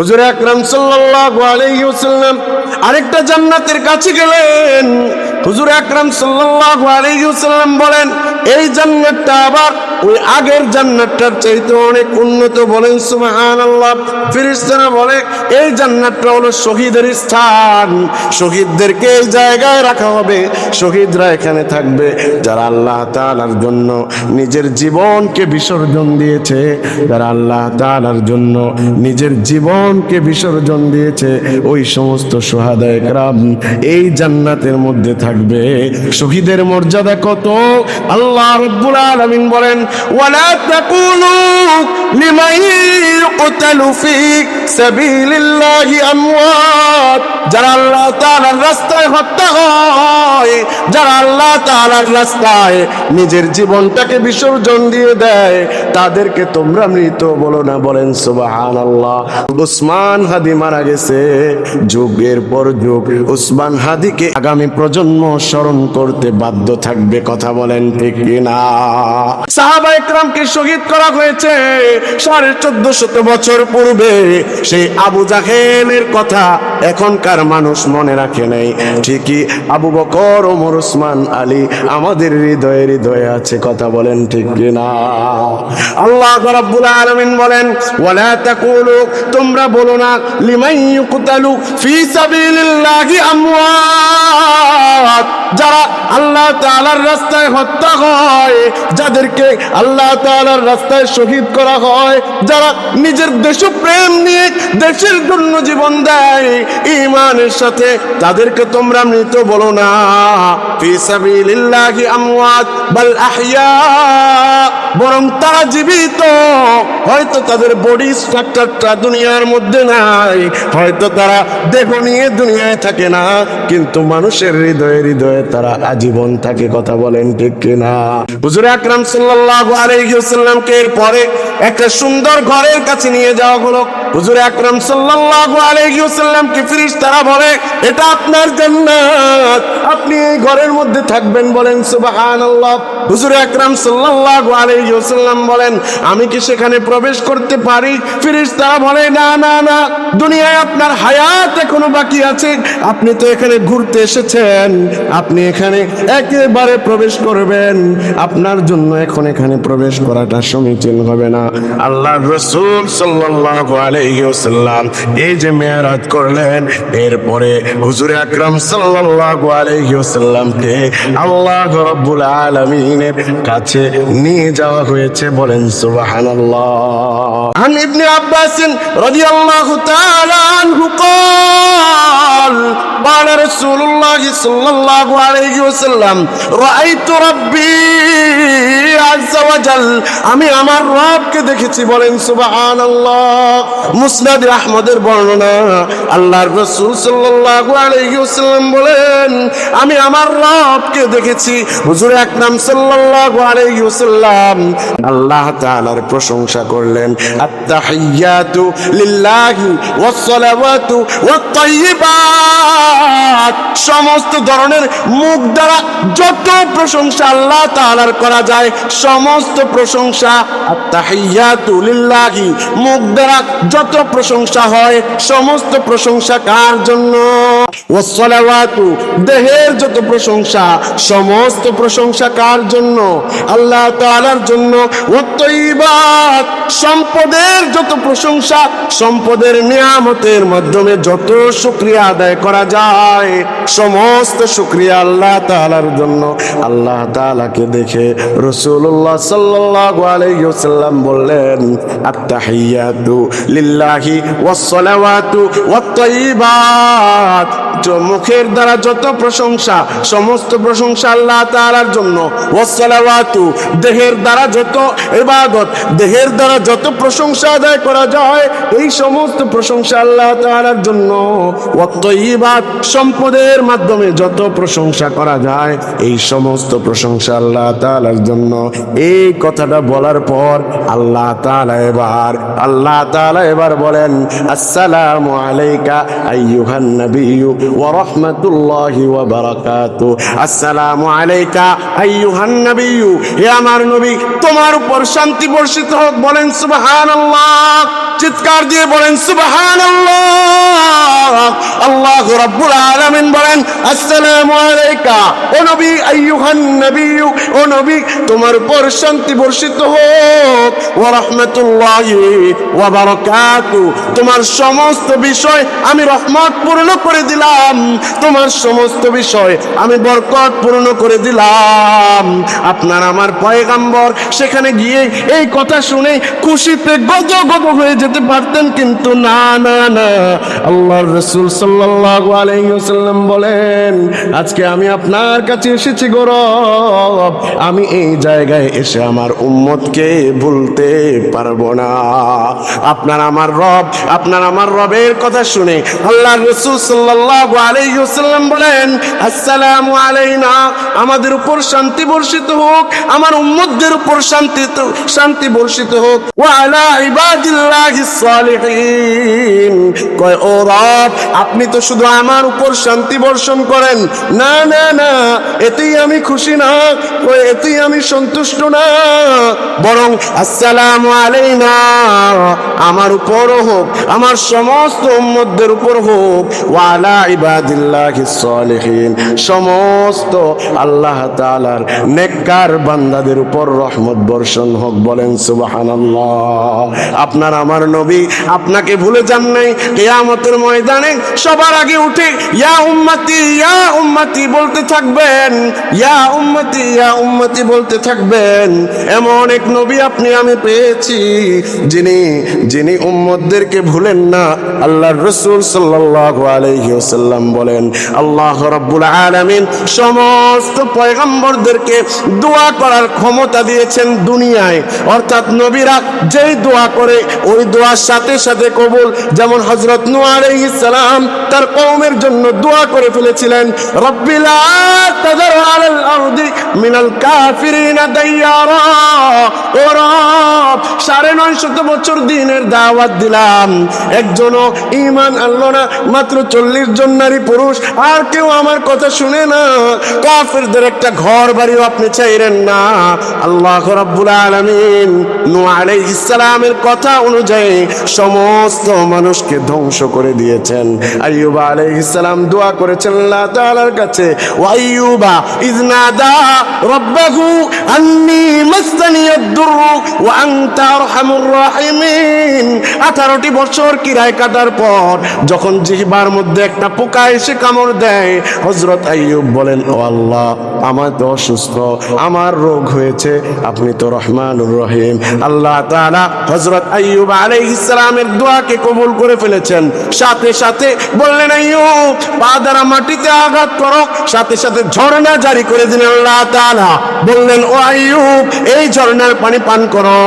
হুজুর আকরাম সাল্লাল্লাহু আলাইহি ওয়াসাল্লাম আরেকটা জান্নাতের কাছে গেলেন। হুজুর আকরাম সাল্লাল্লাহু আলাইহি ওয়াসাল্লাম বলেন এই জান্নাতটা আবার ওই আগের জান্নাতটার চাইতে অনেক উন্নত বলেন সুবহানাল্লাহ। ফেরেশতারা বলে, এই জান্নাতটা হলো শহীদের স্থান। শহীদদেরকে এই জায়গায় রাখা হবে। শহীদরা এখানে থাকবে। যারা আল্লাহ তাআলার জন্য নিজের জীবনকে বিসর্জন দিয়েছে, যারা আল্লাহ তাআলার জন্য নিজের জীবনকে বিসর্জন দিয়েছে, ওই সমস্ত সোহাদা একরাম এই জান্নাতের মধ্যে থাকবে। শহীদের মর্যাদা কত? আল্লাহ রব্বুল আলামিন বলেন, ওয়ালা তাকুলু লিমান ইউকতালু ফি সাবিলিল্লাহি আমওয়াত। যারা আল্লাহ তাআলার রাস্তায় হত্যা হয়, যারা আল্লাহ তাআলার রাস্তায় নিজের জীবনটাকে বিসর্জন দিয়ে দেয়, তাদেরকে তোমরা মৃত বলো না, বলেন সুবহানাল্লাহ। উসমান হাদি মারা গেছে, যুগের পর যুগ উসমান হাদিকে আগামী প্রজন্ম স্মরণ করতে বাধ্য থাকবে, কথা বলেন ঠিক কিনা শহীদ করা হয়েছে? সাড়ে চোদ্দ শত বছর পূর্বে। সেই আবু জাহেলের কথা এখনকার মানুষ মনে রাখে নাই। ঠিকই আবু বকর, ওমর উসমান আলী আমাদের হৃদয়ে হৃদয়ে আছে কথা বলেন ঠিক কিনা? আল্লাহ রাব্বুল আলামিন বলেন, ওয়ালা তাকুলু তোমরা বলো না, লিমান ইউকতালু ফি সাবিলিল্লাহি আমওয়াত যারা আল্লাহ তাআলার রাস্তায় হত্যা যাদেরকে আল্লাহ তাআলার রাস্তায় শহীদ করা হয়, যারা নিজের দেশপ্রেম নিয়ে দেশের জন্য জীবন দেয় ইমানের সাথে তাদেরকে তোমরা মৃত বলো না। বরং জীবিত, হয়তো তাদের বডি স্ট্রাকচারটা দুনিয়ার মধ্যে নাই, হয়তো তারা দেহ নিয়ে দুনিয়ায় থাকে না, কিন্তু মানুষের হৃদয়ে হৃদয়ে তারা আজীবন থাকে, কথা বলেন ঠিক কিনা? হুজুর আকরাম সাল্লাল্লাহু আলাইহি ওয়াসাল্লামকে এরপরে একটা সুন্দর ঘরের কাছে নিয়ে যাওয়া হলো। হুজুর আকরাম সাল্লাল্লাহু আলাইহি ওয়াসাল্লামকে ফেরেশতারা বলে, এটা আপনার জান্নাত। আপনি এই ঘরের মধ্যে থাকবেন বলেন, সুবহানাল্লাহ। হুজুর আকরাম সাল্লাল্লাহু আলাইহি ওয়াসাল্লাম বলেন, আমি কি সেখানে প্রবেশ করতে পারি? ফেরেশতারা বলে, না না না। দুনিয়ায় আপনার হায়াত এখনও বাকি আছে। আপনি তো এখানে ঘুরতে এসেছেন। আপনি এখানে একেবারে প্রবেশ করবেন। আপনার জন্য এখন এখানে প্রবেশ করাটা সমীচীন হবে না আল্লাহ রসুল সাল্লাল্লাহু আলাইহি ওয়াসাল্লাম এই যে মেয়ারাজ করলেন এরপরে হুজুর আকরাম সাল্লাল্লাহু আলাইহি ওয়াসাল্লামকে আল্লাহ রাব্বুল আলামিনের কাছে নিয়ে যাওয়া হয়েছে বলেন সুবহানাল্লাহ عن ابن عباس رضي الله تعالى عنه قال قال رسول الله صلى الله عليه وسلم رأيت ربي عز وجل আমি আমার রবকে দেখেছি, বলেন মুসনাদ আহমদের বর্ণনা। আল্লাহর রাসূল বলেন, আমি আমার রবকে দেখেছি। হুজুর আলাইহি ওয়াসাল্লাম। আল্লাহ প্রশংসা করলেন লিল্লাহি ওয়াসসালাওয়াতু ওয়াত সমস্ত ধরনের মুখ দ্বারা যত প্রশংসা আল্লাহ তাআলার করা যায়। সমস্ত প্রশংসা আত্মাহিয়াতুলিল্লাহি মুখ দ্বারা যত প্রশংসা হয়, সমস্ত প্রশংসা কার জন্য? ওয়াসসালাওয়াতু দেহের যত প্রশংসা, সমস্ত প্রশংসা কার জন্য? আল্লাহ তাআলার জন্য ওয়াত্তাইবাত সম্পদের যত প্রশংসা, সম্পদের নিয়ামতের মাধ্যমে যত শুকরিয়া আদায় করা যায়, সমস্ত শুকরিয়া আল্লাহ তাআলার জন্য। আল্লাহ তাআলাকে দেখে রাসূলুল্লাহ সাল্লাল্লাহু আলাইহি ওয়াসাল্লাম বললেন মুখের দ্বারা যত প্রশংসা, সমস্ত প্রশংসা আল্লাহ তাআলার জন্য। ওয়াসসালাওয়াতু, দেহের দ্বারা যত ইবাদত, দেহের দ্বারা যত প্রশংসা আদায় করা যায়, এই সমস্ত প্রশংসা আল্লাহ তাআলার জন্য। সম্পদের মাধ্যমে যত প্রশংসা করা যায়, এই সমস্ত প্রশংসা আল্লাহ তালার জন্য। এই কথাটা বলার পর আল্লাহ তালা এবার আল্লাহ তালা এবার বলেন, আসসালাম আলাইকা আইয়ুহান ওয়া আলাইকা আইয়ুহান হে আমার নবী, তোমার উপর শান্তি বর্ষিত হোক বলেন সুবহানাল্লাহ। চিৎকার দিয়ে বলেন, সুবহানাল্লাহ। আল্লাহ রাব্বুল আলামিন বলেন, আসসালামু আলাইকা, ও নবী, আইয়ুহান নবী ও নবী, তোমার উপর শান্তি বর্ষিত হোক। ওয়া রাহমাতুল্লাহি ওয়া বারাকাতু। তোমার সমস্ত বিষয় আমি রহমত পূর্ণ করে দিলাম। তোমার সমস্ত বিষয় আমি বরকত পূর্ণ করে দিলাম। আপনার আমার পয়গাম্বর সেখানে গিয়ে এই কথা শুনে খুশিতে গদ হয়ে যেতে পারতেন কিন্তু না না না। আল্লাহর রসুল সাল্লাল্লাহু আলাইহি ওয়াসাল্লাম বলেন, আজকে আমি আপনার কাছে এসেছি গৌরব আমি এই জায়গায় এসে আমার উম্মতকে ভুলতে পারব না। আপনার আমার রব, আপনার আমার রবের কথা শুনে আল্লাহ রসুল সাল্লাল্লাহু আলাইহি ওয়াসাল্লাম বলেন, আসসালামু আলাইনা। আমাদের উপর শান্তি বর্ষিত হোক। আমার উম্মতদের উপর শান্তি শান্তি বর্ষিত হোক। ওয়া আলা সালিহিন। কয়, ও রব, আপনি তো শুধু আমার উপর শান্তি বর্ষণ করেন। না না না, এতেই আমি খুশি না। কয়, এতেই আমি সন্তুষ্ট না। বরং, আসসালামু আলাইনা, আমার উপরও হোক, আমার সমস্ত উম্মতদের উপর হোক ওয়ালা ইবাদিল্লাহিস সালিহিন। সমস্ত আল্লাহ তাআলার নেককার বান্দাদের উপর রহমত বর্ষণ হোক, বলেন সুবহানাল্লাহ। আপনার আমার নবী আপনাকে ভুলে যান নাই। কিয়ামতের ময়দানে সবার আগে উঠে, ইয়া উম্মতি ইয়া উম্মতি বলতে থাকবেন। ইয়া উম্মতি ইয়া উম্মতি বলতে থাকবেন। এমন এক নবী আপনি, আমি পেয়েছি, যিনি যিনি উম্মতদেরকে ভুলেন না। আল্লাহর রসুল সাল্লাল্লাহু আলাইহি ওয়াসাল্লাম বলেন, আল্লাহ রাব্বুল আলামিন সমস্ত পয়গম্বরদেরকে দোয়া করার ক্ষমতা দিয়েছেন দুনিয়ায়। অর্থাৎ নবীরা যেই দোয়া করে, ওই দোয়ার সাথে সাথে কবুল। যেমন হজরত আলাইহিস সালাম তার কৌমের জন্য দোয়া করে ফেলেছিলেন রব্বিলা মিনাল কাফিরিনা বছর দিনের দাওয়াত দিলাম। একজনও ইমান আনলো না, মাত্র চল্লিশ জন নারী পুরুষ, আর কেউ আমার কথা শুনে না। কাফেরদের একটা ঘর বাড়িও আপনি চাইলেন না। আল্লাহ রাব্বুল আলামিন নূহ আলাইহিস সালামের কথা অনুযায়ী সমস্ত মানুষকে ধ্বংস করে দিয়েছেন। আইয়ুব আলাইহিস সালাম দোয়া করেছেন আল্লাহ তাআলার কাছে ওয়াইয়ুবা ইজনাদা রব্বাহু আন্নি দুররু ওয়া 18টি বছর কিরায় কাটার পর যখন জিহবার মধ্যে একটা পোকা এসে কামড় দেয়, হযরত আইয়ুব বলেন, ও আল্লাহ আমার তো অসুস্থ, আমার রোগ হয়েছে, আপনি তো রহমানুর রহিম। আল্লাহ তাআলা হযরত আইয়ুব আলাইহিস সালামের দোয়াকে কবুল করে ফেলেছেন। সাথে সাথে বললেন, আইয়ুব, পা দ্বারা মাটিতে আঘাত করো। সাথে সাথে ঝর্ণা জারি করে দিলেন আল্লাহ তাআলা। বললেন, ও আইয়ুব, এই ঝর্ণার পানি পান করো,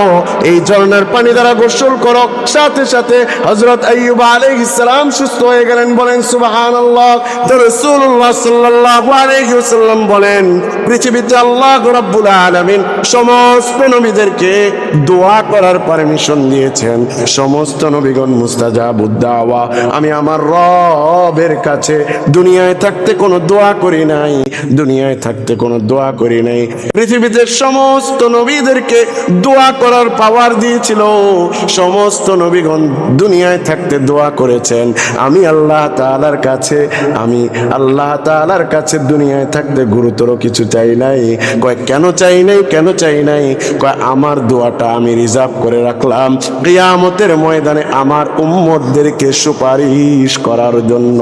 এই ঝর্ণার পানি দ্বারা গোসল করো। সাথে সাথে হযরত আইয়ুব আলাইহিস সালাম সুস্থ হয়ে গেলেন। বলেন, সুবহানাল্লাহ। তো রাসূলুল্লাহ সাল্লাল্লাহু আলাইহি ওয়াসাল্লাম বলেন, পৃথিবীতে আল্লাহ রাব্বুল আলামিন সমস্ত নবীদেরকে দোয়া করার পারমিশন দিয়েছেন। সমস্ত নবীগণ মুস্তাজাবুদ দাওয়া আমি আমার রবের কাছে দুনিয়ায় থাকতে কোনো দোয়া করি নাই। দুনিয়ায় থাকতে কোনো দোয়া করি নাই। পৃথিবীতে সমস্ত নবীদেরকে দোয়া করার পাওয়ার দিয়েছিল সমস্ত নবীগণ দুনিয়ায় থাকতে দোয়া করেছেন। আমি আল্লাহ তাআলার কাছে, আমি আল্লাহ তাআলার কাছে দুনিয়ায় থাকতে গুরুতর কিছু চাই নাই। কয়, কেন চাই নাই, কেন চাই নাই? কয়, আমার দোয়াটা আমি রিজার্ভ করে রাখলাম কিয়ামতের ময়দানে আমার উম্মতদেরকে সুপারিশ করার জন্য।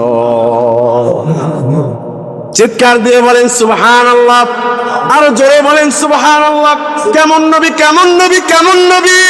চিৎকার দিয়ে বলেন সুবহান আল্লাহ আরও জোরে বলেন সুবহানাল্লাহ। কেমন নবী কেমন নবী কেমন নবী?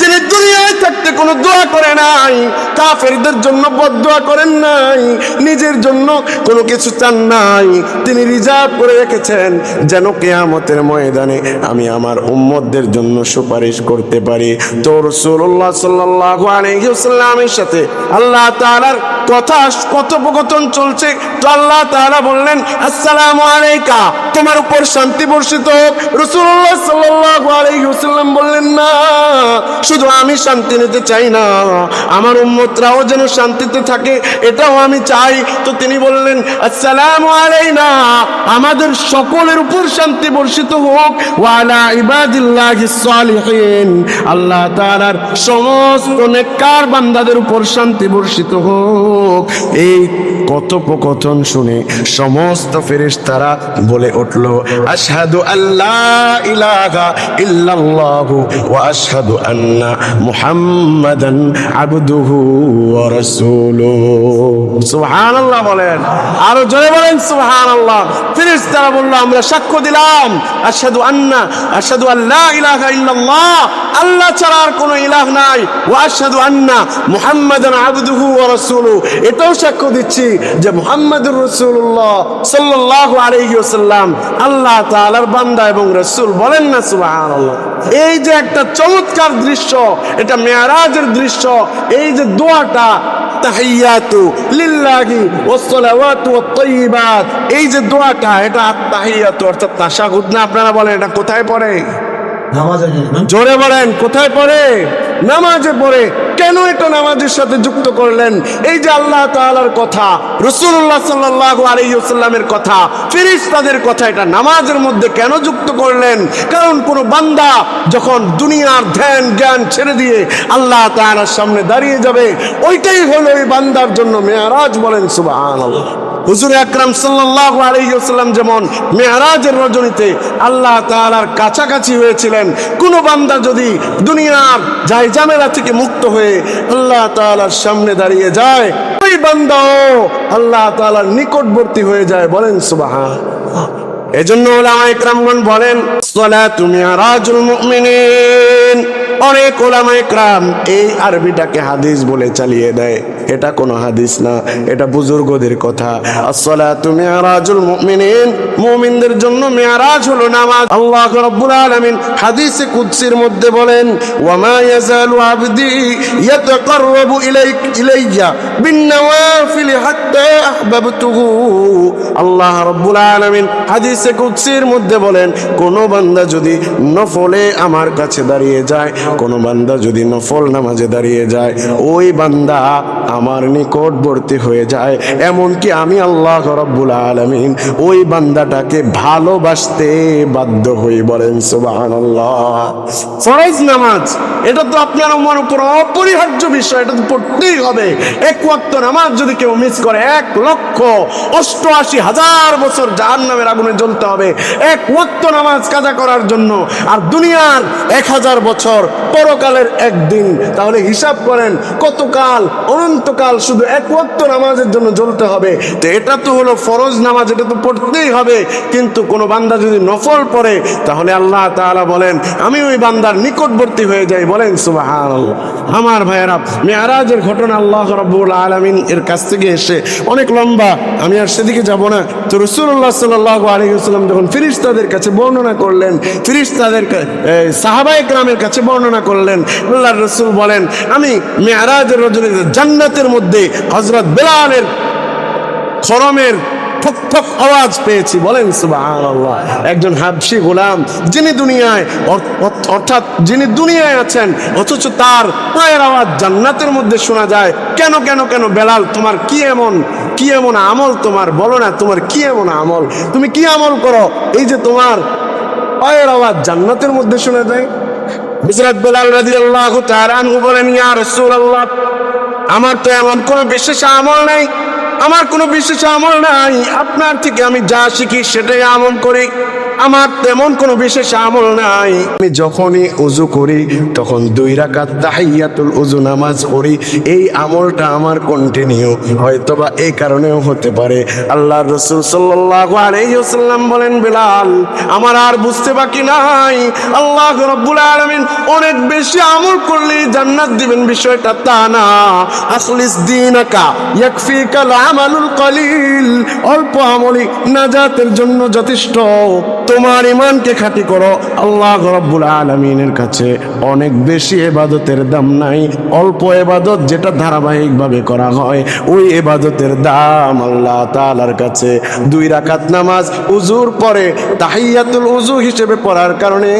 যিনি দুনিয়ায় থাকতে কোনো দোয়া করে নাই, কাফেরদের জন্য বদদোয়া করেন নাই, নিজের জন্য কোনো কিছু চান নাই, তিনি রিজার্ভ করে রেখেছেন যেন কেয়ামতের ময়দানে আমি আমার উম্মতদের জন্য সুপারিশ করতে পারি। তো রাসূলুল্লাহ সাল্লাল্লাহু আলাইহি ওয়াসাল্লামের সাথে আল্লাহ তাআলার কথা কথোপকথন চলছে। তো আল্লাহ তাআলা বললেন, আসসালামু আলাইকা। তোমার উপর শান্তি বর্ষিত হোক। রাসূলুল্লাহ সাল্লাল্লাহু আলাইহি ওয়াসাল্লাম বললেন, না শুধু আমি শান্তি নিতে চাই না। আমার উম্মতরাও যেন শান্তিতে থাকে, এটাও আমি চাই। তো তিনি বললেন, আসসালামু আলাইনা। আমাদের সকলের উপর শান্তি বর্ষিত হোক। ওয়ালা ইবাদিল্লাহিস সালিহিন। আল্লাহ তাআলার সমস্ত নেককার বান্দাদের উপর শান্তি বর্ষিত হোক। এই কথোপকথন শুনে সমস্ত ফেরেশতারা বলে উঠল, আশহাদু আল্লাহ ইলাহা ইল্লাল্লাহু ওয়া আশহাদু আন্না মুহাম্মাদান আবদুহু ওয়া রাসূলুহু। সুবহানাল্লাহ বলেন। আরও জোরে বলেন, সুবহানাল্লাহ। ফেরেশতারা বলল, আমরা সাক্ষ্য দিলাম। আশহাদু আন্না, আশহাদু আল্লাহ ইলাহা ইল্লাল্লাহ। আল্লাহ ছাড়া আর কোনো ইলাহ নাই। ওয়া আশহাদু আন্না মুহাম্মাদান আবদুহু ওয়া রাসূলুহু। এটাও সাক্ষ্য দিচ্ছি যে মুহাম্মাদুর রাসূলুল্লাহ সাল্লাল্লাহু আলাইহি ওয়াসাল্লাম আল্লাহ তাআলার বান্দা এবং রাসূল বলেন না, সুবহানাল্লাহ। এই যে একটা চমৎকার দৃশ্য এটা মেয়ারাজের দৃশ্য এই যে দোয়াটা তাহিয়াতু লিল্লাহি ওয়াসসালাওয়াতু ওয়াত-তাইয়িবাত এই যে দোয়াটা এটা তাহিয়াতু অর্থাৎ তাশাহুদ না আপনারা বলেন এটা কোথায় পড়ে? জন্য জোরে বলেন কোথায় পড়ে? নামাজে পড়ে কেন এটা নামাজের সাথে যুক্ত করলেন? এই যে আল্লাহ তাআলার কথা রসুল্লাহ সাল্লাল্লাহু আলাইহি কথা কথা, ফেরেশতাদের কথা, এটা নামাজের মধ্যে কেন যুক্ত করলেন? কারণ কোন বান্দা যখন দুনিয়ার ধ্যান, জ্ঞান ছেড়ে দিয়ে আল্লাহ তাআলার সামনে দাঁড়িয়ে যাবে, ওইটাই হলো ওই বান্দার জন্য মেয়ারাজ বলেন সুবহানাল্লাহ। হুজুর আকরাম সাল্লাল্লাহু আলাইহি ওয়াসাল্লাম যেমন মেয়ারাজের রজনীতে আল্লাহ তাআলার কাছাকাছি হয়েছিলেন, কোনো বান্দা যদি দুনিয়ার যাই ঝামেলা থেকে মুক্ত হয়ে আল্লাহ তাআলার সামনে দাঁড়িয়ে যায়, ওই বান্দাও আল্লাহ তাআলার নিকটবর্তী হয়ে যায় বলেন সুবহান এজন্য ওলামা ইকরামগণ বলেন, সলাতু মিরাজুল মুমিনিন। অনেক ওলামা ইকরাম এই আরবিটাকে হাদিস বলে চালিয়ে দেয়। এটা কোনো হাদিস না, এটা বুজুর্গদের কথা। আসসালাতু মিরাজুল মুমিনিন, মুমিনদের জন্য মিরাজ হলো নামাজ। আল্লাহ রাব্বুল হাদিসে মধ্যে বলেন, ওয়ামা ইয়াজালু আবদি ইয়াতাকাররাবু ইলাইক, ইলাইয়া হাত্তা আহবাবতুহু। আল্লাহ রাব্বুল হাদিসে মধ্যে বলেন, কোন বান্দা যদি নফলে আমার কাছে দাঁড়িয়ে যায় কোন বান্দা যদি নফল নামাজে দাঁড়িয়ে যায়, ওই বান্দা আমার নিকটবর্তী হয়ে যায়। এমনকি আমি আল্লাহ রব্বুল আলমিন ওই বান্দাটাকে ভালোবাসতে বাধ্য হই বলেন, সুবহানাল্লাহ। ফরজ নামাজ, এটা তো আপনার আমার উপর অপরিহার্য বিষয়, এটা তো পড়তেই হবে। এক ওয়াক্ত নামাজ যদি কেউ মিস করে, এক লক্ষ অষ্টআশি হাজার বছর জাহান্নামের আগুনে জ্বলতে হবে। এক ওয়াক্ত নামাজ কাজা করার জন্য, আর দুনিয়ার এক হাজার বছর পরকালের একদিন। তাহলে হিসাব করেন, কতকাল, অনন্তকাল শুধু এক ওয়াক্ত নামাজের জন্য জ্বলতে হবে। তো এটা তো হলো ফরজ নামাজ, এটা তো পড়তেই হবে। কিন্তু কোনো বান্দা যদি নফল পড়ে, তাহলে আল্লাহ তাআলা বলেন, আমি ওই বান্দার নিকটবর্তী হয়ে যাই। বলেন, সুবহানাল্লাহ। আমার ভাইয়েরা, মেয়ারাজের ঘটনা আল্লাহ রাব্বুল আলামিন এর কাছ থেকে এসে অনেক লম্বা। আমি আর সেদিকে যাব না। তো রসুল্লাহ সাল্লাল্লাহু আলাইহি ওয়াসাল্লাম যখন ফিরিস্তাদের কাছে বর্ণনা করলেন, ফিরিস্তাদের সাহাবায়ে গ্রামের কাছে বর্ণনা করলেন। আল্লাহর রসুল বলেন, আমি মেয়ারাজের রজনীতে জান্নাতের মধ্যে হযরত বেলালের খরমের ঠক ঠক আওয়াজ পেয়েছি। বলেন একজন গোলাম, যিনি দুনিয়ায় অর- অর- অর্থাৎ যিনি দুনিয়ায় আছেন, অথচ তার পায়ের আওয়াজ জান্নাতের মধ্যে শোনা যায়, কেন কেন কেন বেলাল, তোমার কি এমন কি এমন আমল তোমার? বলো না, তোমার কি এমন আমল? তুমি কি আমল করো? এই যে তোমার পায়ের আওয়াজ জান্নাতের মধ্যে শোনা যায় হযরত বেলাল রাদিয়াল্লাহু তাআলা আনহু বলেন, ইয়া রাসূলুল্লাহ, আমার তো এমন কোনো বিশেষ আমল নাই। আমার কোনো বিশেষ আমল নাই। আপনার থেকে আমি যা শিখি সেটাই আমল করি। আমার তেমন কোনো বিশেষ আমল নাই। আমি যখনই উজু করি, তখন দুই রাকাত তাহিয়াতুল উজু নামাজ পড়ি। এই আমলটা আমার কন্টিনিউ হয়তোবা এই কারণেও হতে পারে। আল্লাহর রাসূল সাল্লাল্লাহু আলাইহি ওয়াসাল্লাম বলেন, বিলাল, আমার আর বুঝতে বাকি নাই। আল্লাহ রাব্বুল আলামিন অনেক বেশি আমল করলে জান্নাত দিবেন বিষয়টা তা না। আখলিস দীনাকা ইয়াকফিকাল আমালুল কলিল। অল্প আমলি নাজাতের জন্য যথেষ্ট। তোমার ইমানকে খাঁটি করো। আল্লাহ রাব্বুল আলামিনের কাছে অনেক বেশি এবাদতের দাম নাই। অল্প এবাদত যেটা ধারাবাহিকভাবে করা হয়, ওই এবাদতের দাম আল্লাহ তালার কাছে। দুই রাকাত নামাজ উজুর পরে তাহিয়াতুল উজু হিসেবে পড়ার কারণে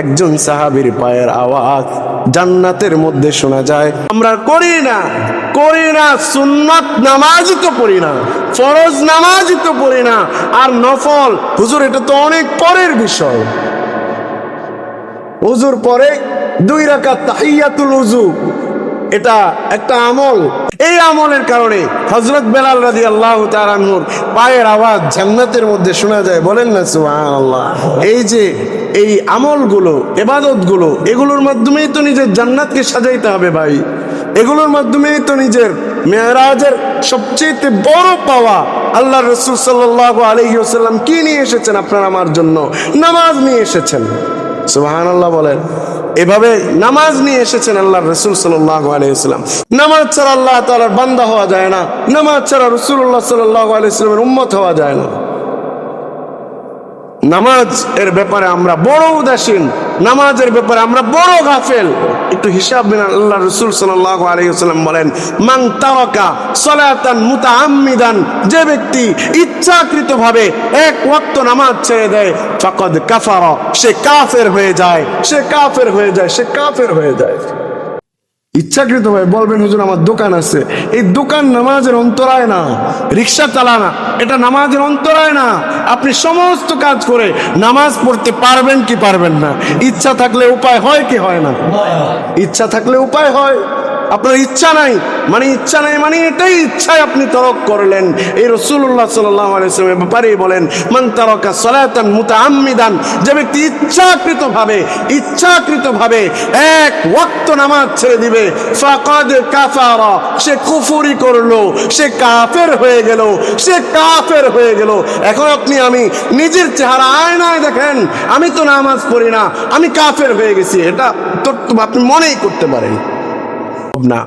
একজন সাহাবীর পায়ের আওয়াজ জান্নাতের মধ্যে শোনা যায়। আমরা করি না। করি না, সুন্নাত নামাজই তো পড়ি না, ফরজ নামাজই তো পড়ি না, আর নফল, হুজুর, এটা তো অনেক পরের বিষয়। উজুর পরে দুই রাকাত তাহিয়াতুল উজু এটা একটা আমল। এই আমলের কারণে হজরত বেলাল রাজি আল্লাহ তারানুর পায়ের আওয়াজ জান্নাতের মধ্যে শোনা যায়। বলেন না, সুবহানাল্লাহ। এই যে এই আমলগুলো, এবাদতগুলো, এগুলোর মাধ্যমেই তো নিজের জান্নাতকে সাজাইতে হবে ভাই। এগুলোর মাধ্যমেই তো নিজের মেয়েরাজের সবচেয়ে বড় পাওয়া আল্লাহ রসুল সাল্লাহ আলহিউসাল্লাম কি নিয়ে এসেছেন আপনার আমার জন্য? নামাজ নিয়ে এসেছেন। সুবাহান আল্লাহ বলেন। এভাবে নামাজ নিয়ে এসেছেন আল্লাহ রসুল সাল্লাহ আলাইসাল্লাম নামাজ ছাড়া আল্লাহ তালার বান্দা হওয়া যায় না। নামাজ ছাড়া রসুল্লাহ সাল্লাহ আলাইসাল্লামের উম্মত হওয়া যায় না। নামাজ এর ব্যাপারে আমরা বড় উদাসীন, নামাজের ব্যাপারে আমরা বড় গাফেল। একটু হিসাব দিন, আল্লাহ রসুল আলাইসাল্লাম বলেন, মান তারকা সলাতান মুতাআম্মিদান যে ব্যক্তি ইচ্ছাকৃতভাবে এক ওয়াক্ত নামাজ ছেড়ে দেয়, ফাকাদ কাফারা, সে কাফের হয়ে যায়, সে কাফের হয়ে যায়, সে কাফের হয়ে যায়। ইচ্ছাকৃত ভাবে বলবেন, হুজুর, আমার দোকান আছে। এই দোকান নামাজের অন্তরায় না, রিক্সা চালানা এটা নামাজের অন্তরায় না। আপনি সমস্ত কাজ করে নামাজ পড়তে পারবেন কি পারবেন না। ইচ্ছা থাকলে উপায় হয় কি হয় না? ইচ্ছা থাকলে উপায় হয়। আপনার ইচ্ছা নাই মানে ইচ্ছা নাই মানে এটাই ইচ্ছায় আপনি তরক করলেন। এই রসুল্লাহ সাল্লামের ব্যাপারেই বলেন, মান তারকা সলাতান মুতাআম্মিদান যে ব্যক্তি ইচ্ছাকৃত ভাবে ইচ্ছাকৃত ভাবে এক ওয়াক্ত নামাজ ছেড়ে দিবে, ফাকাদ কাফারা, সে কুফরি করল, সে কাফের হয়ে গেল, সে কাফের হয়ে গেল। এখন আপনি, আমি নিজের চেহারা আয়নায় দেখেন, আমি তো নামাজ পড়ি না, আমি কাফের হয়ে গেছি, এটা তো আপনি মনেই করতে পারেন। না।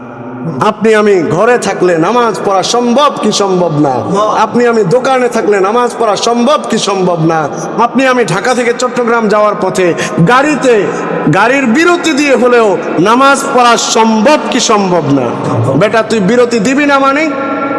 আপনি আমি ঘরে থাকলে নামাজ পড়া সম্ভব কি সম্ভব না? আপনি আমি দোকানে থাকলে নামাজ পড়া সম্ভব কি সম্ভব না? আপনি আমি ঢাকা থেকে চট্টগ্রাম যাওয়ার পথে গাড়িতে, গাড়ির বিরতি দিয়ে হলেও নামাজ পড়া সম্ভব কি সম্ভব না? বেটা, তুই বিরতি দিবি না মানে?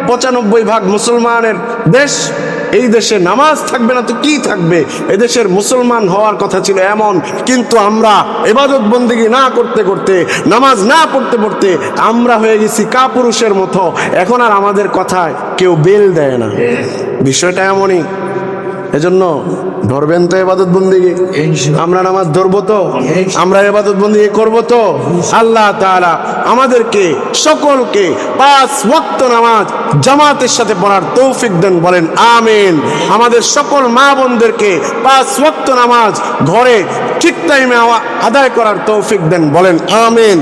পঁচানব্বই ভাগ মুসলমানের দেশ এই দেশে নামাজ থাকবে না তো কি থাকবে? এদেশের মুসলমান হওয়ার কথা ছিল এমন কিন্তু আমরা এবাদত বন্দিগি না করতে করতে নামাজ না পড়তে পড়তে আমরা হয়ে গেছি কাপুরুষের মতো। এখন আর আমাদের কথায় কেউ বেল দেয় না। বিষয়টা এমনই। এজন্য ধরবেন তো এবাদত বন্দিগি আমরা নামাজ ধরবো তো? আমরা এবাদত বন্দিগি করব তো? আল্লাহ তাআলা আমাদেরকে সকলকে পাঁচ ওয়াক্ত নামাজ জামাতের সাথে পড়ার তৌফিক দেন বলেন আমিন। আমাদের সকল মা বোনদেরকে পাঁচ ওয়াক্ত নামাজ ঘরে ঠিক টাইমে আদায় করার তৌফিক দেন বলেন আমিন।